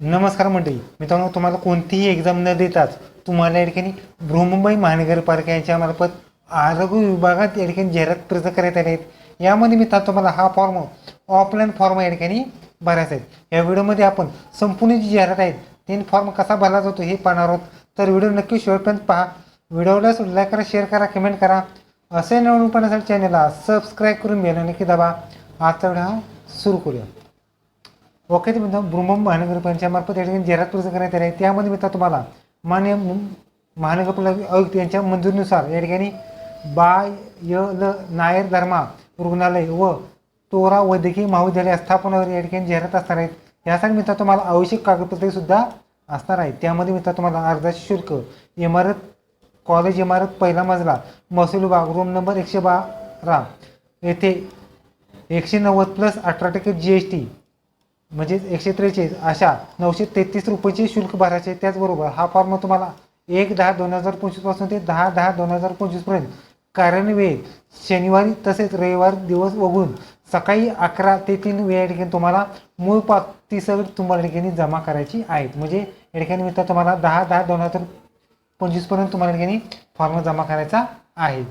नमस्कार मंडळी. मित्रांनो तुम्हाला कोणतीही एक्झाम न देताच तुम्हाला या ठिकाणी बृहमुंबई महानगरपालिकेच्या यांच्यामार्फत आरोग्य विभागात या ठिकाणी जाहिरात प्रसिद्ध करण्यात आले आहेत यामध्ये मित्रांनो तुम्हाला हा फॉर्म ऑफलाईन फॉर्म या ठिकाणी भरायचा आहे. या व्हिडिओमध्ये आपण संपूर्ण जी जाहिरात आहेत तीन फॉर्म कसा भरला जातो हे पाहणार आहोत. तर व्हिडिओ नक्की शेवटपर्यंत पहा. व्हिडिओला लाईक करा शेअर करा कमेंट करा. असे नवीन पाहण्यासाठी चॅनलला सबस्क्राईब करून बेल नक्की दाबा. आजचा व्हिडिओ हा सुरू करूया. ओके ते मित्रांनो ब्रह्म महानगरपालिकेच्या मार्फत या ठिकाणी जाहिरात प्रसिद्ध करण्यात आली. आहे त्यामध्ये मित्र तुम्हाला मान्य महानगरपालिका आयुक्त यांच्या मंजुरीनुसार या ठिकाणी बाय य ल नायर धर्मा रुग्णालय व तोरा वैद्यकीय महाविद्यालय स्थापनावर या ठिकाणी जाहिरात असणार आहेत. यासाठी मित्र तुम्हाला आवश्यक कागदपत्रे सुद्धा असणार आहेत. त्यामध्ये मित्र तुम्हाला अर्जाचे शुल्क इमारत कॉलेज इमारत पहिला मजला महसूल विभाग रूम नंबर एकशे बारा येथे एकशे नव्वद प्लस अठरा टक्के जी एस टी म्हणजेच एकशे त्रेचाळीस अशा नऊशे तेहतीस रुपयाचे शुल्क भरायचे त्याचबरोबर हा फॉर्म तुम्हाला एक दहा दोन हजार पंचवीसपासून ते दहा दहा दोन हजार पंचवीसपर्यंत कार्यान्वयीन शनिवारी तसेच रविवार दिवस वगळून सकाळी अकरा ते तीन वेळ या ठिकाणी तुम्हाला मूळ पावती सगळं तुम्हाला ठिकाणी जमा करायची आहेत. म्हणजे या ठिकाणी तुम्हाला दहा दहा दोन हजार पंचवीसपर्यंत तुम्हाला ठिकाणी फॉर्म जमा करायचा आहे.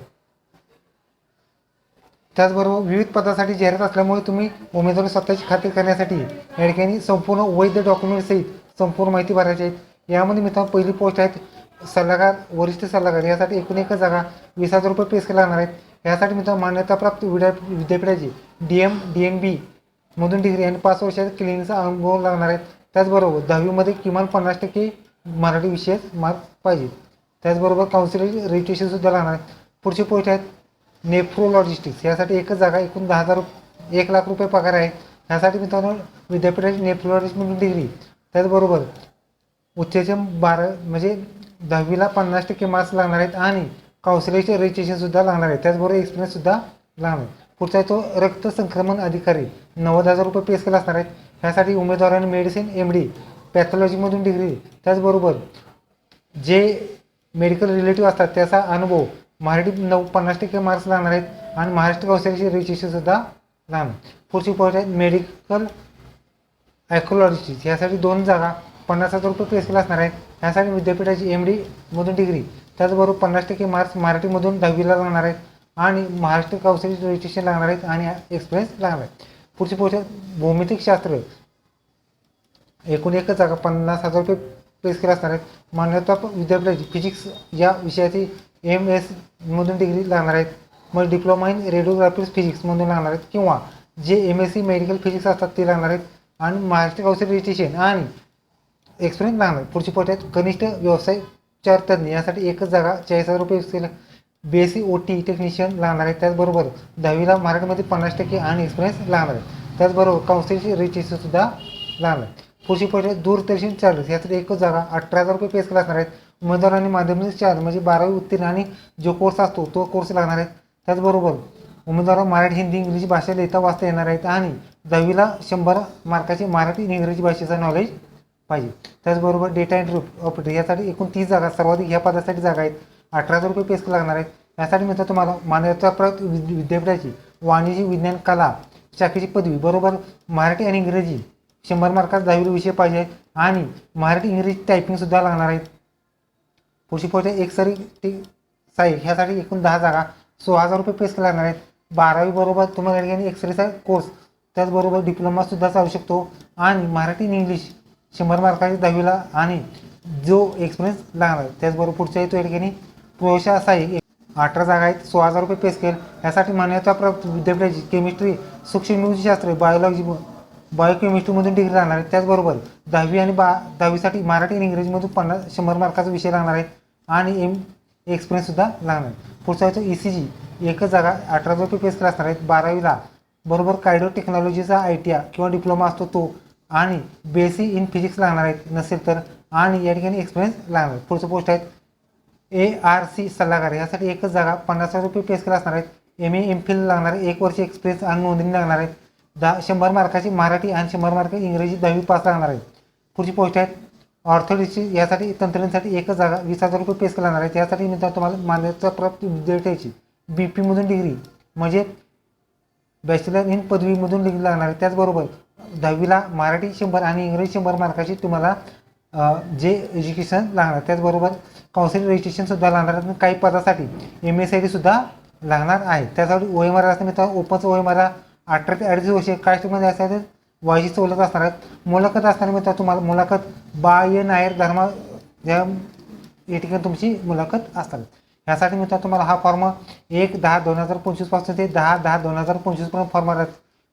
त्याचबरोबर विविध पदासाठी जाहिरात असल्यामुळे तुम्ही उमेदवारी स्वतःची खात्री करण्यासाठी या ठिकाणी संपूर्ण वैध डॉक्युमेंटसहित संपूर्ण माहिती भरायची आहे. यामध्ये मित्रांनो पहिली पोस्ट आहेत सल्लागार वरिष्ठ सल्लागार यासाठी एकूण एकच जागा वीस हजार रुपये पेस केला लागणार आहेत. यासाठी मित्रांनो मान्यताप्राप्त विद्या विद्यापीठाची D M D N B मधून डिग्री आणि पाच वर्षात क्लिनिकचा अनुभव लागणार आहेत त्याचबरोबर दहावीमध्ये किमान पन्नास टक्के मराठी विषयात मार्क पाहिजे. त्याचबरोबर काउन्सिलिंग रजिस्ट्रेशनसुद्धा लागणार आहे. पुढची पोस्ट आहेत नेफ्रोलॉजिस्टिक्स यासाठी एकच जागा एकूण दहा हजार एक लाख रुपये पगार आहे. यासाठी मित्रांनो विद्यापीठाची नेफ्रोलॉजिस्ट म्हणून डिग्री त्याचबरोबर उच्चच्या बारा म्हणजे दहावीला पन्नास टक्के मार्क्स लागणार आहेत आणि काउन्सिलरचे रजिस्ट्रेशनसुद्धा लागणार आहे. त्याचबरोबर एक्सपिरियन्ससुद्धा लागणार आहे. पुढचा तो रक्त संक्रमण अधिकारी. नव्वद हजार रुपये पेस केला असणार आहेत ह्यासाठी उमेदवारांनी मेडिसिन एम डी पॅथॉलॉजीमधून डिग्री त्याचबरोबर जे मेडिकल रिलेटिव्ह असतात त्याचा अनुभव मराठी नऊ पन्नास टक्के मार्क्स लागणार आहेत आणि महाराष्ट्र कौशल्याची रजिस्ट्रेशनसुद्धा लागणार. पुढची पोस्ट आहे मेडिकल ॲक्रोलॉजिस्ट यासाठी दोन जागा पन्नास हजार रुपये पेस केला असणार आहेत. यासाठी विद्यापीठाची एम डी मधून डिग्री त्याचबरोबर पन्नास टक्के मार्क्स मराठीमधून दहावीला लागणार आहेत. आणि महाराष्ट्र कौशल्याचे रजिस्ट्रेशन लागणार आहेत आणि एक्सपिरियन्स लागणार आहेत. पुढची पोस्ट आहे भौमितिक शास्त्र. एकूण एकच जागा पन्नास हजार रुपये केला असणार आहेत मान्यता विद्यापीठाची फिजिक्स या विषयाची एम एस मधून डिग्री लागणार आहेत. मग डिप्लोमा इन रेडिओग्राफी फिजिक्समधून लागणार आहेत. किंवा जे M S C medical physics असतात ते लागणार आहेत. आणि महाराष्ट्र कौशल्य रजिस्ट्रेशन आणि एक्सपिरियन्स लागणार आहे पुढची पोट आहेत कनिष्ठ व्यवसाय चार तज्ञ यासाठी एकच जागा चाळीस हजार रुपये केलं B S C O T technician लागणार आहे त्याचबरोबर दहावीला मराठीमध्ये पन्नास टक्के आणि एक्सपिरियन्स लागणार आहे त्याचबरोबर काउन्सिलची रजिस्ट्रेशनसुद्धा लागणार आहे पुढची पोट दूर दूरदर्शन चालू यासाठी एकच जागा अठरा हजार रुपये पेस लागणार आहेत. आहेत आणि माध्यमिक चार म्हणजे बारावी उत्तीर्ण आणि जो कोर्स असतो तो कोर्स लागणार आहे त्याचबरोबर उमेदवार मराठी हिंदी इंग्रजी भाषा लिहिता वाचता येणार आहेत आणि दहावीला शंभर मार्काचे मराठी आणि इंग्रजी भाषेचा नॉलेज पाहिजे. त्याचबरोबर डेटा एंट्री ऑपरेटर यासाठी एकूण तीस जागा सर्वाधिक ह्या पदासाठी जागा आहेत. अठरा हजार रुपये पेस लागणार आहेत. यासाठी मित्र तुम्हाला मान्यता प्राप्त विद- विद्यापीठाची वाणिज्य विज्ञान कला शाखेची पदवी बरोबर मराठी आणि इंग्रजी शंभर मार्कात दहावी विषय पाहिजे आणि मराठी इंग्रजी टायपिंगसुद्धा लागणार आहेत. पुढची पोहोचे आहे एक टी साई ह्यासाठी एकूण दहा जागा सोळा हजार रुपये पेस लागणार आहेत. बारावीबरोबर तुम्हाला ठिकाणी एक्सरेचा कोर्स त्याचबरोबर डिप्लोमासुद्धा चालू शकतो. आणि मराठी आणि इंग्लिश शंभर मार्काची दहावीला आणि जो एक्सपिरियन्स लागणार आहे त्याचबरोबर पुढच्या तो या ठिकाणी प्रवेशा साई अठरा जागा आहेत सोळा हजार रुपये पेस केल यासाठी मान्यता प्राप्त विद्यापीठाची केमिस्ट्री सूक्ष्मजीवशास्त्र बायोलॉजी बायोकेमिस्ट्रीमधून डिग्री राहणार आहे. त्याचबरोबर दहावी आणि बा दहावीसाठी मराठी आणि इंग्रजीमधून पन्नास शंभर मार्काचा विषय लागणार आहे. आणि एम एक्सपिरियन्ससुद्धा लागणार आहे. पुढचा येतो ई सी जी एकच जागा अठरा रुपये पेस केला असणार आहेत बारावीला. बरोबर कायडो टेक्नॉलॉजीचा आय टी आय किंवा डिप्लोमा असतो तो. आणि बेसी इन फिजिक्स लागणार आहेत. नसेल तर. आणि या ठिकाणी एक्सपिरियन्स लागणार आहे. पुढचं पोस्ट आहेत ए आर सी सल्लागार. यासाठी एकच जागा पन्नास हजार रुपये पेस केला असणार आहेत. एम ए एम फिल लागणार आहे. एक वर्ष एक्सपिरियन्स आणि नोंदणी लागणार आहेत. दहा शंभर मार्काची मराठी आणि शंभर मार्क इंग्रजी दहावी पास लागणार आहेत. पुढची पोस्ट आहेत. ऑर्थोडिक्सची यासाठी तंत्रज्ञानसाठी एकच जागा वीस हजार रुपये पेस केला लागणार आहे त्यासाठी मित्रांनो तुम्हाला मान्यता प्राप्त विद्यार्थ्याची बी पीमधून डिग्री म्हणजे बॅचलर इन पदवीमधून डिग्री लागणार आहे त्याचबरोबर दहावीला मराठी शंभर आणि इंग्रजी शंभर मार्काची तुम्हाला जे एज्युकेशन लागणार त्याचबरोबर काउन्सिल रजिस्ट्रेशनसुद्धा लागणार आहे. काही पदासाठी एम एस आय डीसुद्धा लागणार आहे. त्यासाठी ओ एम आर असं मित्रांनो. ओपनचं ओ एम आर अठरा ते अडीच वर्षे कास्टमध्ये असतात तर वायची सवलत असणार आहेत. मुलाखत असणार मित्र तुम्हाला मुलाखत बाह्य नायर धर्म या या ठिकाणी तुमची मुलाखत असतात. यासाठी मित्र तुम्हाला हा फॉर्म एक दहा दोन हजार पंचवीसपासून ते दहा दहा दोन हजार पंचवीसपर्यंत फॉर्म आहेत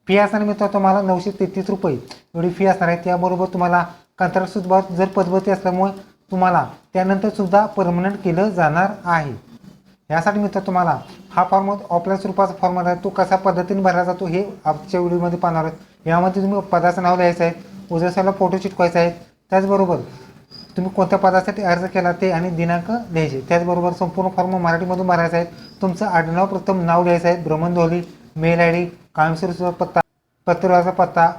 फी असणार मित्र तुम्हाला नऊशे तेहतीस रुपये एवढी फी असणार आहे. त्याबरोबर तुम्हाला कंत्राटसुद्धा जर पदभरती असल्यामुळे तुम्हाला त्यानंतर सुद्धा परमनंट केलं जाणार आहे. यासाठी मित्र तुम्हाला हा फॉर्म ऑफलाईन स्वरूपाचा फॉर्म आहे तो कशा पद्धतीने भरला जातो हे आजच्या व्हिडिओमध्ये पाहणार आहोत. यामध्ये तुम्ही पदाचं नाव लिहायचं आहे उजव्या फोटो चिटकवायचा आहे. त्याचबरोबर तुम्ही कोणत्या पदासाठी अर्ज केला ते आणि दिनांक लिहायचे. त्याचबरोबर संपूर्ण फॉर्म मराठीमधून भरायचा आहे. तुमचं आडनाव प्रथम नाव लिहायचं आहे. ब्रह्मणधोली मेल आय डी कायमस्वरूपीचा पत्ता पत्रव्यवहाराचा पत्ता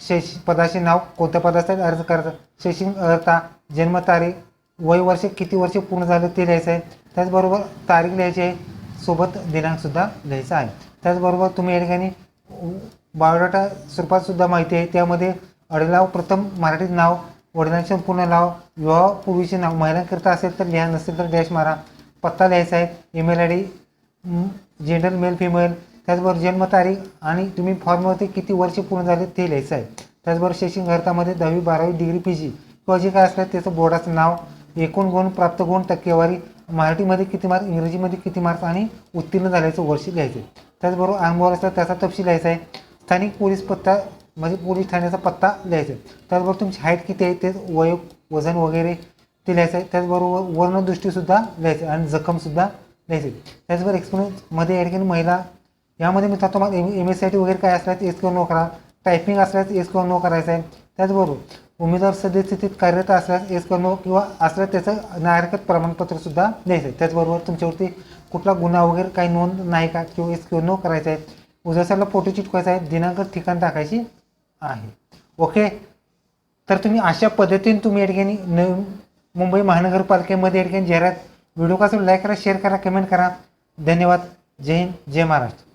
शैक्षिक पदाचे नाव कोणत्या पदासाठी अर्ज करायचा शैक्षणिक अर्हता जन्मतारीख वय वर्ष किती वर्ष पूर्ण झालं ते लिहायचं आहे. त्याचबरोबर तारीख लिहायची आहे. सोबत दिनांकसुद्धा लिहायचा आहे. त्याचबरोबर तुम्ही या ठिकाणी बायोडाटा स्वरूपातसुद्धा माहिती आहे. त्यामध्ये अडलाव प्रथम मराठीत नाव वडिलांचे संपूर्ण नाव विवाहपूर्वीचे नाव महिलांकरिता असेल तर लिहा नसेल तर डॅश मारा. पत्ता लिहायचा आहे. Email I D gender male female. त्याचबरोबर जन्मतारीख आणि तुम्ही फॉर्मवरती किती वर्ष पूर्ण झाले ते लिहायचं आहे. त्याचबरोबर शैक्षणिक अर्थामध्ये दहावी बारावी डिग्री पी जी. किंवा जे काय असलं त्याचं बोर्डाचं नाव एकूण गुण प्राप्त गुण टक्केवारी मराठीमध्ये किती मार्क इंग्रजीमध्ये किती मार्क आणि उत्तीर्ण झाल्याचं वर्ष लिहायचं आहे त्याचबरोबर अंगवर असला त्याचा तपशील लिहायचा आहे. स्थानिक पोलीस पत्ता म्हणजे पोलीस ठाण्याचा पत्ता लिहायचा आहे. त्याचबरोबर तुमची हाईट किती आहे ते वय वजन वगैरे ते लिहायचं आहे. त्याचबरोबर वर्णदृष्टीसुद्धा लिहायचं आहे आणि जखमसुद्धा लिहायचं आहे. त्याचबरोबर एक्सपिरियन्समध्ये या ठिकाणी महिला यामध्ये मित्र तुम्हाला M M S C I T वगैरे काय असल्यास एस किंवा नो करा. टायपिंग असल्यास एस किंवा नो करायचं आहे. त्याचबरोबर उमेदवार सद्यस्थितीत कार्यरत असल्यास एस किंवा किंवा असल्यास त्याचं नागरिकत प्रमाणपत्रसुद्धा द्यायचं आहे. त्याचबरोबर तुमच्यावरती कुठला गुन्हा वगैरे काही नोंद नाही का किंवा एस क्यू नो करायचं आहे उद्यासाला फोटो चिटकवायचा आहे दिनांक ठिकाण टाकायची आहे. ओके? तर तुम्ही अशा पद्धतीने तुम्ही या ठिकाणी न मुंबई महानगरपालिकेमध्ये या ठिकाणी जाहिरात व्हिडिओ कसं लाईक करा शेअर करा कमेंट करा. धन्यवाद. जय हिंद जय महाराष्ट्र.